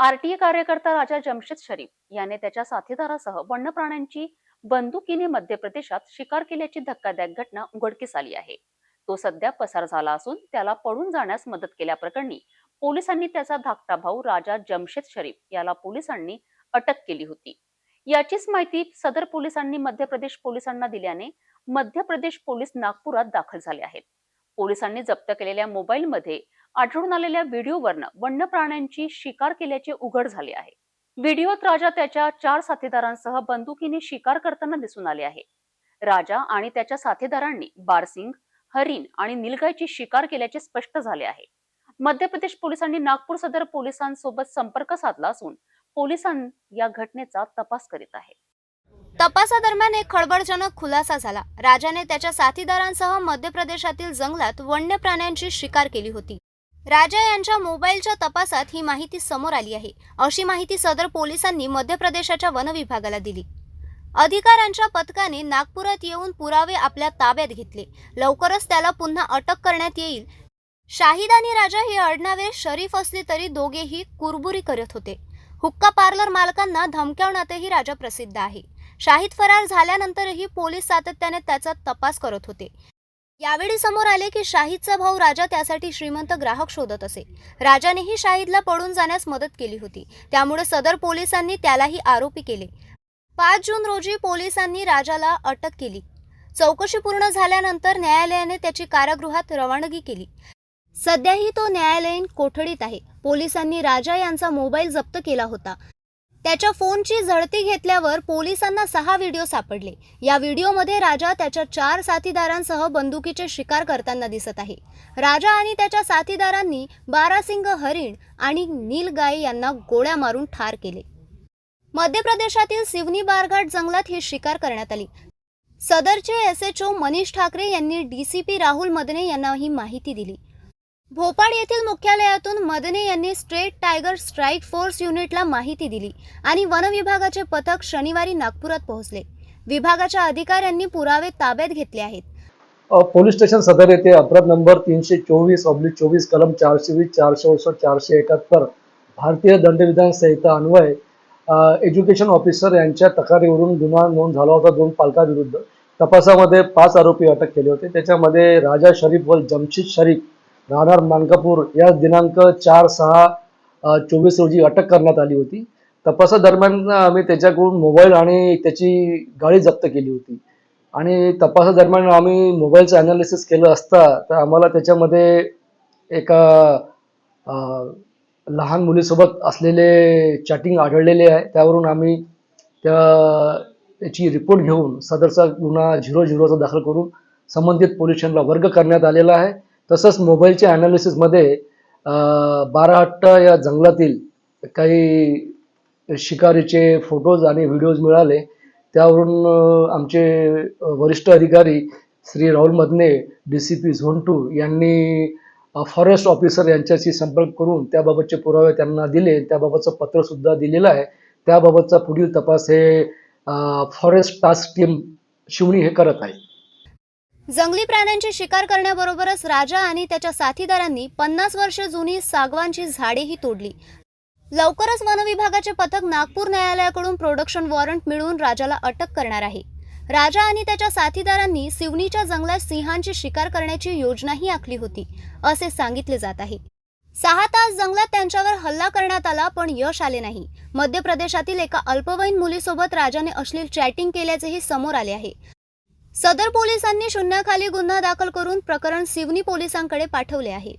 RTA कार्यकर्ता राजा जमशेद शरीफ याने त्याच्या साथीदारासह वन्य प्राण्यांची बंदुकीने मध्य प्रदेशात शिकार केल्याची धक्कादायक घटना उघडकीस आली आहे. तो सध्या पसार झाला असून त्याला पळून जाण्यास मदत केल्याप्रकरणी पोलिसांनी त्याचा धाकटा भाऊ राजा जमशेद शरीफ याला पोलिसांनी अटक केली होती. याचीच माहिती सदर पोलिसांनी मध्य प्रदेश पोलिसांना दिल्याने मध्य प्रदेश पोलीस नागपुरात दाखल झाले आहेत. पोलिसांनी जप्त केलेल्या मोबाईलमध्ये आढळून आलेल्या व्हिडिओवरनं वन्य प्राण्यांची शिकार केल्याचे उघड झाले आहे. व्हिडिओत राजा त्याच्या चार साथीदारांसह बंदुकीने शिकार करताना दिसून आले आहे. राजा आणि त्याच्या साथीदारांनी बारसिंग हरिण आणि निलगायची शिकार केल्याचे स्पष्ट झाले आहे. मध्य प्रदेश पोलिसांनी नागपूर सदर पोलिसांसोबत संपर्क साधला असून पोलिसां या घटनेचा तपास करीत आहे. तपासादरम्यान एक खळबळजनक खुलासा झाला. राजाने त्याच्या साथीदारांसह मध्य प्रदेशातील जंगलात वन्य प्राण्यांची शिकार केली होती. राजा यांच्या मोबाईलच्या तपासात ही माहिती समोर आली आहे. अशी माहिती सदर पोलिसांनी मध्य प्रदेशाच्या वन विभागाला दिली. अधिकाऱ्यांच्या पथकाने नागपुरात येऊन पुरावे आपल्या ताब्यात घेतले. लवकरच त्याला पुन्हा अटक करण्यात येईल. शाहिद आणि राजा हे अडनावे शरीफ असली तरी दोघेही कुरबुरी करत होते. हुक्का पार्लर मालकांना धमकावण्यातही राजा प्रसिद्ध आहे. शाहिद फरार झाल्यानंतरही पोलीस सातत्याने त्याचा तपास करत होते. यावेळी समोर आले की शाहिदचा भाऊ राजा त्यासाठी श्रीमंत ग्राहक शोधत असे. राजानेही शाहिदला पळून जाण्यास मदत केली होती. त्यामुळे सदर पोलिसांनी त्यालाही आरोपी केले. पाच जून रोजी पोलिसांनी राजाला अटक केली. चौकशी पूर्ण झाल्यानंतर न्यायालयाने त्याची कारागृहात रवानगी केली. सध्याही तो न्यायालयीन कोठडीत आहे. पोलिसांनी राजा यांचा मोबाईल जप्त केला होता. त्याच्या फोनची झडती घेतल्यावर पोलिसांना सहा व्हिडिओ सापडले. या व्हिडिओमध्ये राजा त्याच्या चार साथीदारांसह बंदुकीचे शिकार करताना दिसत आहे. राजा आणि त्याच्या साथीदारांनी बारासिंग हरिण आणि नीलगाई यांना गोळ्या मारून ठार केले. मध्य प्रदेशातील सिवनी बारघाट जंगलात ही शिकार करण्यात आली. सदरचे S H O Manish Thackeray यांनी D C P Rahul Madne यांना ही माहिती दिली. भोपाळ येथील मुख्यालयातून मदने यांनी स्ट्रेट टायगर स्ट्राईक फोर्स युनिटला माहिती दिली आणि वन विभागाचे पथक शनिवारी नागपुरात पोहोचले. विभागाच्या अधिकाऱ्यांनी पुरावे ताब्यात घेतले आहेत. पोलीस स्टेशन सदर येथे अपराध नंबर तीनशे चोवीस ऑब्लिक चोवीस कलम चारशे वीस चारशे अडुसष्ट चारशे एकाहत्तर भारतीय दंडविधान संहिता अन्वय एज्युकेशन ऑफिसर यांच्या तक्रारीवरून गुन्हा नोंद झाला होता. दोन पालकांविरुद्ध तपासामध्ये पाच आरोपी अटक केले होते. त्याच्यामध्ये राजा शरीफ व जमशीद शरीफ राहणार मानकापूर. या दिनांक चार सहा चोवीस रोजी अटक करण्यात आली होती. तपासादरम्यान आम्ही त्याच्याकडून मोबाईल आणि त्याची गाडी जप्त केली होती. आणि तपासादरम्यान आम्ही मोबाईलचं ॲनालिसिस केलं असता तर आम्हाला त्याच्यामध्ये एका लहान मुलीसोबत असलेले चॅटिंग आढळलेले आहे. त्यावरून आम्ही त्या त्याची रिपोर्ट घेऊन सदरचा गुन्हा झिरो झिरोचा दाखल करून संबंधित पोलीस स्टेशनला वर्ग करण्यात आलेला आहे. तसंच मोबाईलच्या ॲनालिसिसमध्ये बाराहट्टा या जंगलातील काही शिकारीचे फोटोज आणि व्हिडिओज मिळाले. त्यावरून आमचे वरिष्ठ अधिकारी Shri Rahul Madne D C P zone two यांनी फॉरेस्ट ऑफिसर यांच्याशी संपर्क करून त्याबाबतचे पुरावे त्यांना दिले. त्याबाबतचं पत्रसुद्धा दिलेलं आहे. त्याबाबतचा पुढील तपास हे फॉरेस्ट टास्क टीम शिवणी हे करत आहे. जंगली प्राण्यांची शिकार करण्याबरोबरच राजा आणि त्याच्या साथीदारांनी पन्नास वर्ष जुनी सागवानची झाडेही तोडली. लवकरच वनविभागाचे पथक नागपूर न्यायालयाकडून प्रोडक्शन वॉरंट मिळवून राजाला अटक करणार आहे. राजा आणि त्याच्या साथीदारांनी सिवनीच्या जंगलात सिंहांची शिकार करण्याची योजनाही आखली होती असे सांगितले जात आहे. सहा तास जंगलात त्यांच्यावर हल्ला करण्यात आला पण यश आले नाही. मध्य प्रदेशातील एका अल्पवयीन मुलीसोबत राजाने अश्लील चॅटिंग केल्याचेही समोर आले आहे. सदर पोलिसांनी शून्याखाली गुन्हा दाखल करून प्रकरण सिवनी पोलिसांकडे पाठवले आहे.